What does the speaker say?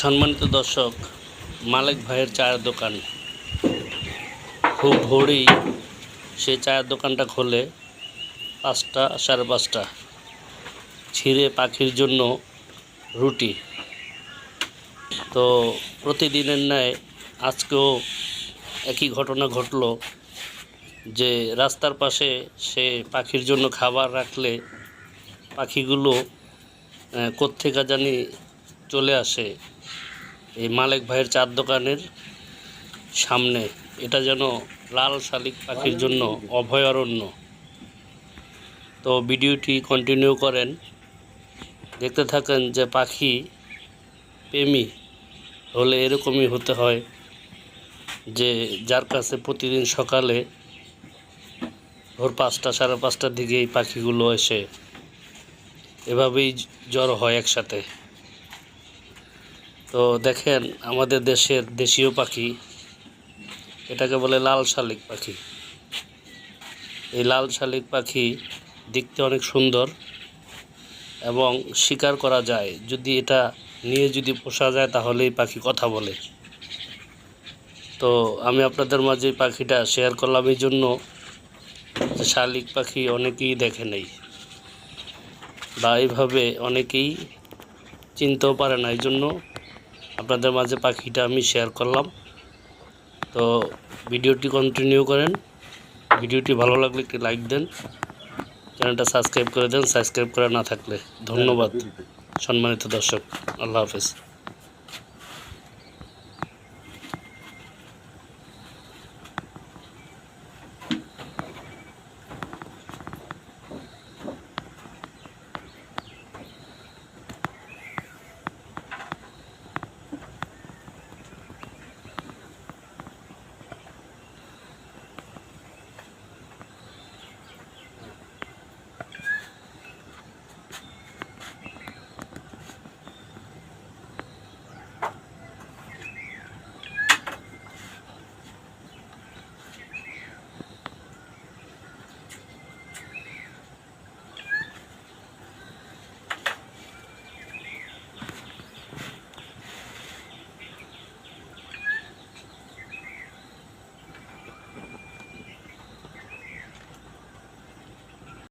সম্মানিত দর্শক, মালিক ভাইয়ের চায়ের দোকান। খুব ভোরেই সে চায়ের দোকানটা খোলে পাঁচটা, সাড়ে পাঁচটা। ছিঁড়ে পাখির জন্য রুটি। তো প্রতিদিনের ন্যায় আজকেও একই ঘটনা ঘটলো যে রাস্তার পাশে সে পাখির জন্য খাবার রাখলে পাখিগুলো কোত্থেকে জানি চলে আসে এই মালিক ভাইয়ের চার দোকানের সামনে। এটা যেন লাল শালিক পাখির জন্য অভয়ারণ্য। তো ভিডিওটি কন্টিনিউ করেন। দেখতে থাকেন যে পাখি প্রেমী হলে এরকমই হতে হয় যে যার কাছে প্রতিদিন সকালে ভোর পাঁচটা, সাড়ে পাঁচটার দিকে এই পাখিগুলো এসে এভাবেই জ্বর হয় একসাথে। তো দেখেন, আমাদের দেশের দেশীয় পাখি, এটাকে বলে লাল শালিক পাখি। এই লাল শালিক পাখি দেখতে অনেক সুন্দর এবং শিকার করা যায়। যদি এটা নিয়ে যদি পোষা যায়, তাহলে এই পাখি কথা বলে। তো আমি আপনাদের মাঝে পাখিটা শেয়ার করলাম এই জন্য শালিক পাখি অনেকেই দেখে নেই বা এইভাবে অনেকেই চিনতেও পারে না। এই জন্য আপনাদের মাঝে পাখিটা আমি শেয়ার করলাম। তো ভিডিওটি কন্টিনিউ করেন। ভিডিওটি ভালো লাগলে একটি লাইক দেন। চ্যানেলটা সাবস্ক্রাইব করে দেন। সাবস্ক্রাইব করা না থাকলে ধন্যবাদ। সম্মানিত দর্শক আল্লাহ হাফেজ।